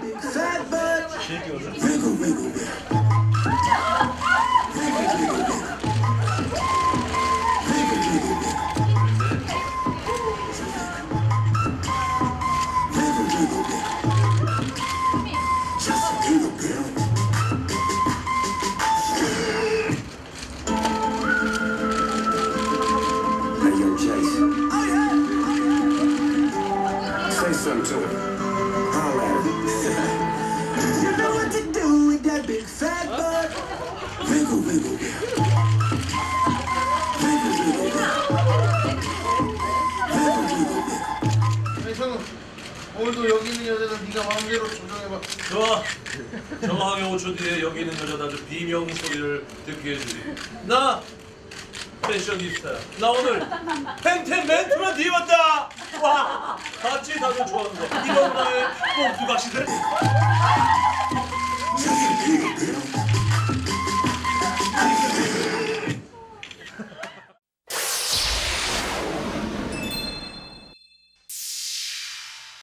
big fat butt. Wiggle, wiggle, wiggle. Wiggle, wiggle, wiggle. Wiggle, wiggle, wiggle. Wiggle, wiggle, wiggle. Just a little bit. Hey, yo, Jason. Oh, yeah. Say something to him. That big fat butt. Wiggle, wiggle, wiggle. Wiggle, wiggle, wiggle. Wiggle, wiggle, wiggle. 오늘도 여기 있는 여자들 네가 마음대로 조정해봐 좋아. 정확하게 5초 뒤에 여기 있는 여자들 비명 소리를 듣게 해주리. 나 패셔니스타야. 나 오늘 팬텐 맨투맨 입었다. 와, 같이 다들 좋아하는 거. 이건 나의 little